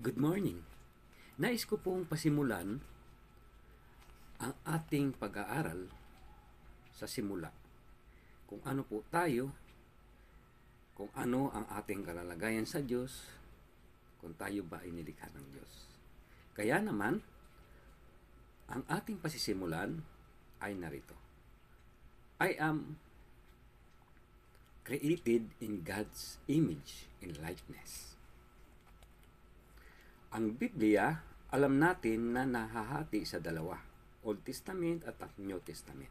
Good morning. Nais ko pong pasimulan ang ating pag-aaral sa simula. Kung ano po tayo, kung ano ang ating kalalagayan sa Diyos, kung tayo ba ay nilikha ng Diyos. Kaya naman, ang ating pasisimulan ay narito. I am created in God's image and likeness. Ang Biblia, alam natin na nahahati sa dalawa, Old Testament at New Testament.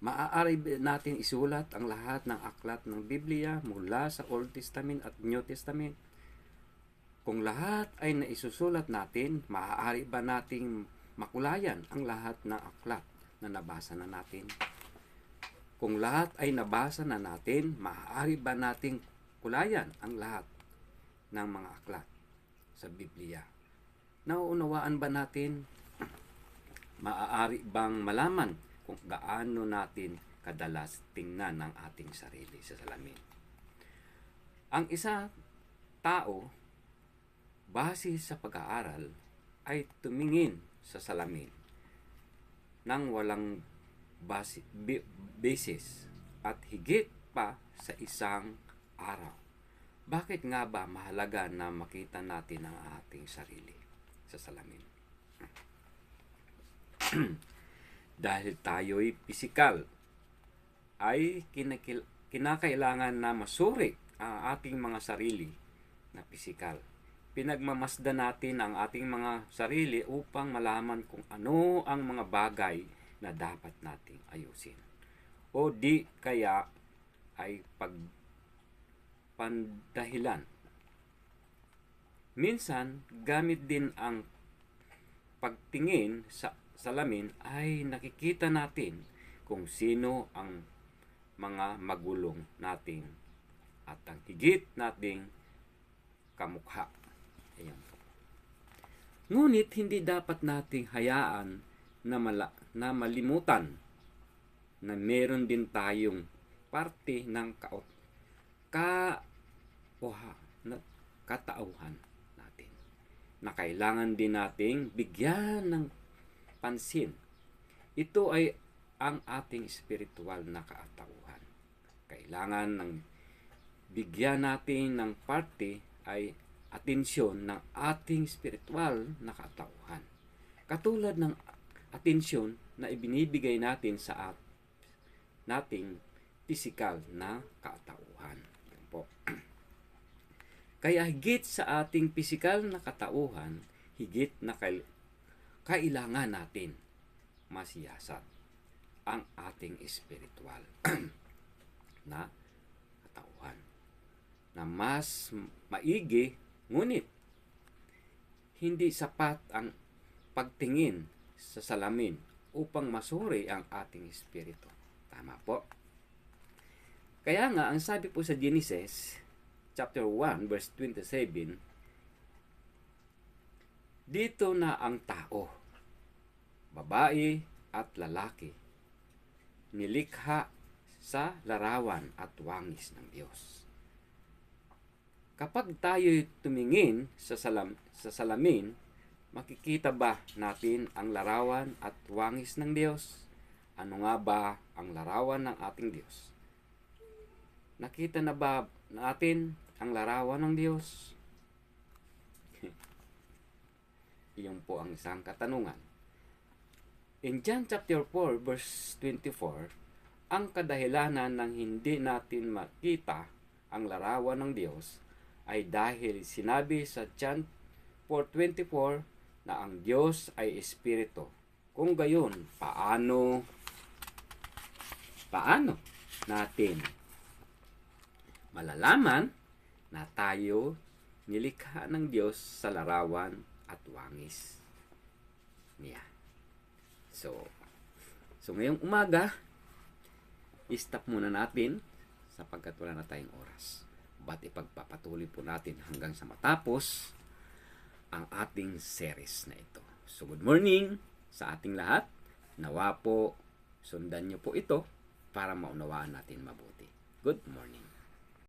Maaari natin isulat ang lahat ng aklat ng Biblia mula sa Old Testament at New Testament. Kung lahat ay naisusulat natin, maaari ba nating makulayan ang lahat ng aklat na nabasa na natin? Kung lahat ay nabasa na natin, maaari ba nating kulayan ang lahat ng mga aklat sa Biblia? Nauunawaan ba natin? Maaari bang malaman kung gaano natin kadalas tingnan ang ating sarili sa salamin? Ang isa tao, base sa pag-aaral, ay tumingin sa salamin nang walang basis at higit pa sa isang araw. Bakit nga ba mahalaga na makita natin ang ating sarili sa salamin? Dahil tayo'y pisikal, ay kinakil- kinakailangan na masuri ang ating mga sarili na pisikal. Pinagmamasdan natin ang ating mga sarili upang malaman kung ano ang mga bagay na dapat nating ayusin. O di kaya ay pagpandahilan. Minsan, gamit din ang pagtingin sa salamin ay nakikita natin kung sino ang mga magulong nating at ang higit nating kamukha. Ayan. Ngunit hindi dapat nating hayaan na, mala, na malimutan na meron din tayong parte ng kaot ka oha, na, katauhan natin na kailangan din nating bigyan ng pansin. Ito ay ang ating spiritual na kaatauhan. Kailangan ng bigyan natin ng parte ay atensyon ng ating spiritual na katauhan. Katulad ng atensyon na ibinibigay natin sa at nating physical na katauhan. Kaya higit sa ating physical na katauhan, higit na kail- kailangan natin masiyasat ang ating spiritual na katauhan na mas maigi ngunit hindi sapat ang pagtingin sa salamin upang masuri ang ating espiritu. Tama po. Kaya nga, ang sabi po sa Genesis, chapter 1, verse 27, dito na ang tao, babae at lalaki, nilikha sa larawan at wangis ng Diyos. Kapag tayo tumingin sa, salam, sa salamin, makikita ba natin ang larawan at wangis ng Diyos? Ano nga ba ang larawan ng ating Diyos? Nakita na ba natin ang larawan ng Diyos? Iyon po ang isang katanungan. In John chapter 4 verse 24, ang kadahilanan ng hindi natin makita ang larawan ng Diyos ay dahil sinabi sa John 4.24 na ang Diyos ay Espiritu. Kung gayon, paano paano natin malalaman na tayo nilikha ng Diyos sa larawan at wangis niya. So, so ngayong umaga, stop muna natin sapagkat wala na tayong oras. Ba't ipagpapatuloy po natin hanggang sa matapos ang ating series na ito. So, good morning sa ating lahat. Nawa po, sundan niyo po ito para maunawaan natin mabuti. Good morning.